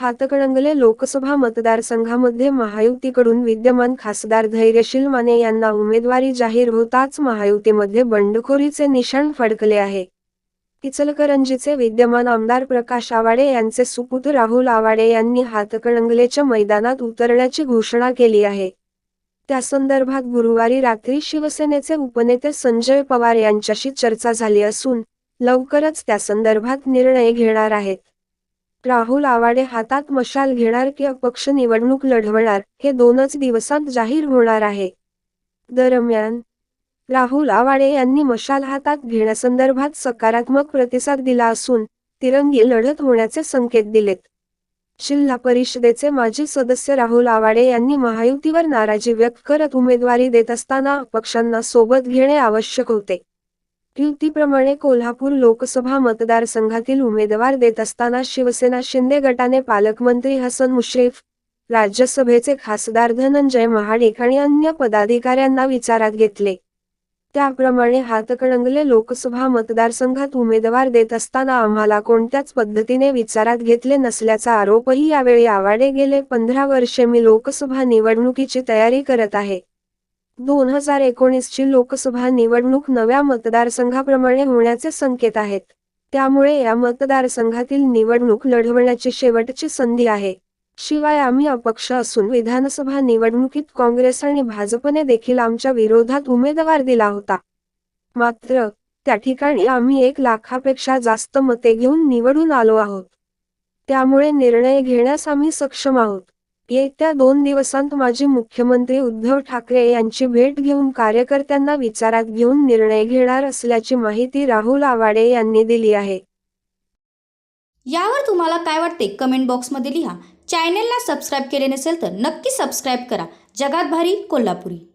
हातकणंगले लोकसभा मतदारसंघामध्ये महायुतीकडून विद्यमान खासदार धैर्यशील माने यांना उमेदवारी जाहीर होताच महायुतीमध्ये बंडखोरीचे निशाण फडकले आहे. इचलकरंजीचे विद्यमान आमदार प्रकाश आवाडे यांचे सुपुत्र राहुल आवाडे यांनी हातकणंगलेच्या मैदानात उतरण्याची घोषणा केली आहे. त्या संदर्भात गुरुवारी रात्री शिवसेनेचे उपनेते संजय पवार यांच्याशी चर्चा झाली असून लवकरच त्या संदर्भात निर्णय घेणार आहेत. राहुल आवाडे हातात मशाल घेणार की अपक्ष निवडणूक लढवणार हे दोनच दिवसांत जाहीर होणार आहे. दरम्यान राहुल आवाडे यांनी मशाल हातात घेण्यासंदर्भात सकारात्मक प्रतिसाद दिला असून तिरंगी लढत होण्याचे संकेत दिलेत. जिल्हा परिषदेचे माजी सदस्य राहुल आवाडे यांनी महायुतीवर नाराजी व्यक्त करत उमेदवारी देत असताना पक्षांना सोबत घेणे आवश्यक होते. युतीप्रमाणे कोल्हापूर लोकसभा मतदारसंघातील उमेदवार देत असताना शिवसेना शिंदे गटाने पालकमंत्री हसन मुश्रीफ राज्यसभेचे खासदार धनंजय महाडिक आणि अन्य पदाधिकाऱ्यांना विचारात घेतले. त्याप्रमाणे हातकणंगले लोकसभा मतदारसंघात उमेदवार देत असताना आम्हाला कोणत्याच पद्धतीने विचारात घेतले नसल्याचा आरोपही यावेळी आवाडे गेले. पंधरा वर्षे मी लोकसभा निवडणुकीची तयारी करत आहे. दोन हजार एकोणीसची लोकसभा निवडणूक नव्या मतदारसंघाप्रमाणे होण्याचे संकेत आहेत. त्यामुळे या मतदारसंघातील निवडणूक लढवण्याची शेवटची संधी आहे. शिवाय आम्ही अपक्ष असून विधानसभा निवडणुकीत काँग्रेस आणि भाजपने देखील आमच्या विरोधात उमेदवार दिला होता. मात्र त्या ठिकाणी आम्ही एक लाखापेक्षा जास्त मते घेऊन निवडून आलो आहोत. त्यामुळे निर्णय घेण्यास आम्ही सक्षम आहोत. येत्या दोन दिवसांत माजी मुख्यमंत्री उद्धव ठाकरे यांची भेट घेऊन कार्यकर्त्यांना विचारात घेऊन निर्णय घेणार असल्याची माहिती राहुल आवाडे यांनी दिली आहे. यावर तुम्हाला काय वाटते? कमेंट बॉक्समध्ये लिहा. चॅनेलला सबस्क्राईब केले नसेल तर नक्की सबस्क्राईब करा. जगात भारी कोल्हापुरी.